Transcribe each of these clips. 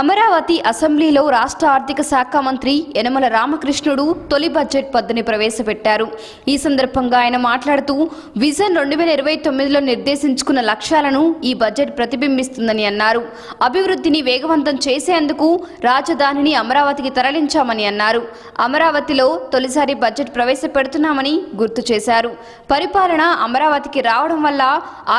అమరావతి అసెంబ్లీలో రాష్ట్ర ఆర్థిక శాఖ మంత్రి యనమల రామకృష్ణుడు తొలి బడ్జెట్ పద్దుని ప్రవేశపెట్టారు. ఈ సందర్భంగా ఆయన మాట్లాడుతూ విజన్ రెండు వేల ఇరవై తొమ్మిదిలో నిర్దేశించుకున్న లక్ష్యాలను ఈ బడ్జెట్ ప్రతిబింబిస్తుందని అన్నారు. అభివృద్ధిని వేగవంతం చేసేందుకు రాజధానిని అమరావతికి తరలించామని అన్నారు. అమరావతిలో తొలిసారి బడ్జెట్ ప్రవేశపెడుతున్నామని గుర్తు చేశారు. పరిపాలన అమరావతికి రావడం వల్ల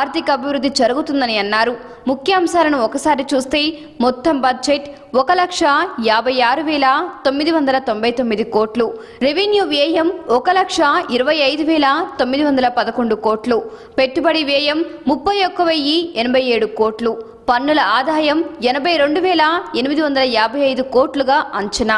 ఆర్థిక అభివృద్ధి జరుగుతుందని అన్నారు. ముఖ్యాంశాలను ఒకసారి చూస్తే మొత్తం బడ్జెట్ బడ్జెట్ ఒక లక్ష యాభై ఆరు వేల తొమ్మిది వందల తొంభై తొమ్మిది కోట్లు. రెవెన్యూ వ్యయం ఒక లక్ష ఇరవై ఐదు వేల తొమ్మిది వందల పదకొండు కోట్లు. పెట్టుబడి వ్యయం ముప్పై ఒక్క వెయ్యి ఎనభై ఏడు కోట్లు. పన్నుల ఆదాయం ఎనభై రెండు వేల ఎనిమిది వందల యాభై ఐదు కోట్లుగా అంచనా.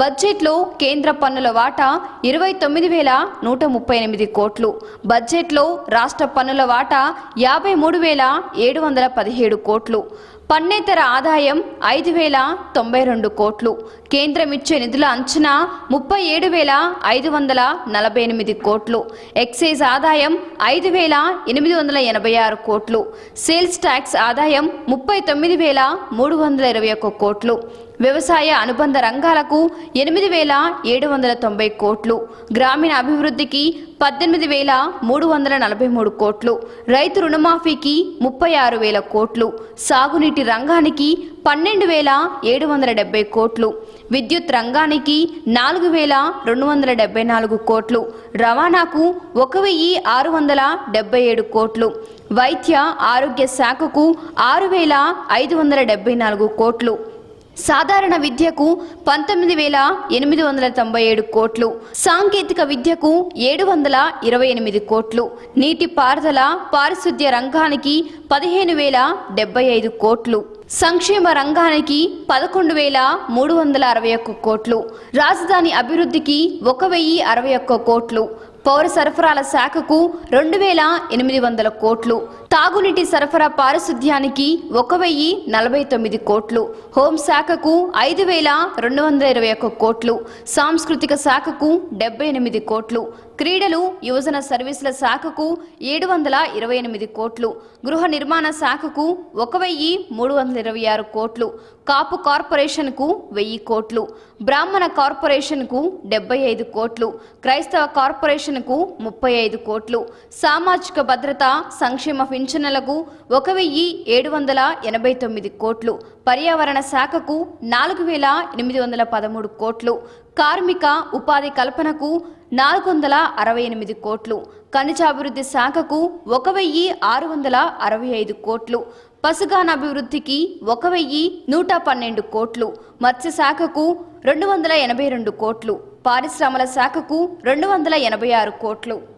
బడ్జెట్లో కేంద్ర పన్నుల వాటా ఇరవై తొమ్మిది వేల నూట ముప్పై ఎనిమిది కోట్లు. బడ్జెట్లో రాష్ట్ర పన్నుల వాటా యాభై మూడు వేల ఏడు వందల పదిహేడు కోట్లు. పన్నేతర ఆదాయం ఐదు వేల తొంభై రెండు కోట్లు. కేంద్రం ఇచ్చే నిధుల అంచనా ముప్పై ఏడు వేల ఐదు వందల నలభై ఎనిమిది కోట్లు. ఎక్సైజ్ ఆదాయం ఐదు వేల ఎనిమిది వందల ఎనభై ఆరు కోట్లు. సేల్స్ ట్యాక్స్ ఆదాయం ముప్పై తొమ్మిది వేల మూడు వందల ఇరవై ఒక్క కోట్లు. వ్యవసాయ అనుబంధ రంగాలకు ఎనిమిది వేల ఏడు వందల తొంభై కోట్లు గ్రామీణ అభివృద్ధికి పద్దెనిమిది వేల మూడు వందల నలభై మూడు కోట్లు రైతు రుణమాఫీకి ముప్పై ఆరు వేల కోట్లు సాగునీటి రంగానికి పన్నెండు వేల ఏడు వందల డెబ్బై కోట్లు విద్యుత్ రంగానికి నాలుగు వేల రెండు వందల డెబ్బై నాలుగు కోట్లు రవాణాకు ఒక వెయ్యి ఆరు వందల డెబ్బై ఏడు కోట్లు వైద్య ఆరోగ్య శాఖకు ఆరు వేల ఐదు వందల డెబ్బై నాలుగు కోట్లు సాధారణ విద్యకు పంతొమ్మిది వేల ఎనిమిది వందల తొంభై ఏడు కోట్లు సాంకేతిక విద్యకు ఏడు వందల ఇరవై ఎనిమిది కోట్లు నీటి పారుదల పారిశుద్ధ్య రంగానికి పదిహేను వేల డెబ్బై ఐదు కోట్లు సంక్షేమ రంగానికి పదకొండు వేల మూడు వందల అరవై ఒక్క కోట్లు రాజధాని అభివృద్ధికి ఒక వెయ్యి అరవై ఒక్క కోట్లు పౌర సరఫరాల శాఖకు రెండు వేల ఎనిమిది వందల కోట్లు తాగునీటి సరఫరా పారిశుద్ధ్యానికి ఒక వెయ్యి నలభై తొమ్మిది కోట్లు హోంశాఖకు ఐదు వేల రెండు వందల ఇరవై ఒక్క కోట్లు సాంస్కృతిక శాఖకు డెబ్బై ఎనిమిది కోట్లు క్రీడలు యువజన సర్వీసుల శాఖకు ఏడు వందల ఇరవై ఎనిమిది కోట్లు గృహ నిర్మాణ శాఖకు ఒక వెయ్యి మూడు వందల ఇరవై ఆరు కోట్లు కాపు కార్పొరేషన్కు వెయ్యి కోట్లు బ్రాహ్మణ కార్పొరేషన్కు డెబ్బై ఐదు కోట్లు క్రైస్తవ కార్పొరేషన్కు ముప్పై ఐదు కోట్లు సామాజిక భద్రత సంక్షేమ పింఛన్లకు ఒక వెయ్యి ఏడు వందల ఎనభై తొమ్మిది కోట్లు పర్యావరణ శాఖకు నాలుగు వేల ఎనిమిది వందల పదమూడు కోట్లు కార్మిక ఉపాధి కల్పనకు నాలుగు వందల అరవై ఎనిమిది కోట్లు. ఖనిజాభివృద్ధి శాఖకు ఒక వెయ్యి ఆరు వందల అరవై ఐదు కోట్లు. పశుగానాభివృద్ధికి ఒక వెయ్యి నూట పన్నెండు కోట్లు. మత్స్య శాఖకు రెండు వందల ఎనభై రెండు కోట్లు. పారిశ్రమల శాఖకు రెండు వందల ఎనభై ఆరు కోట్లు.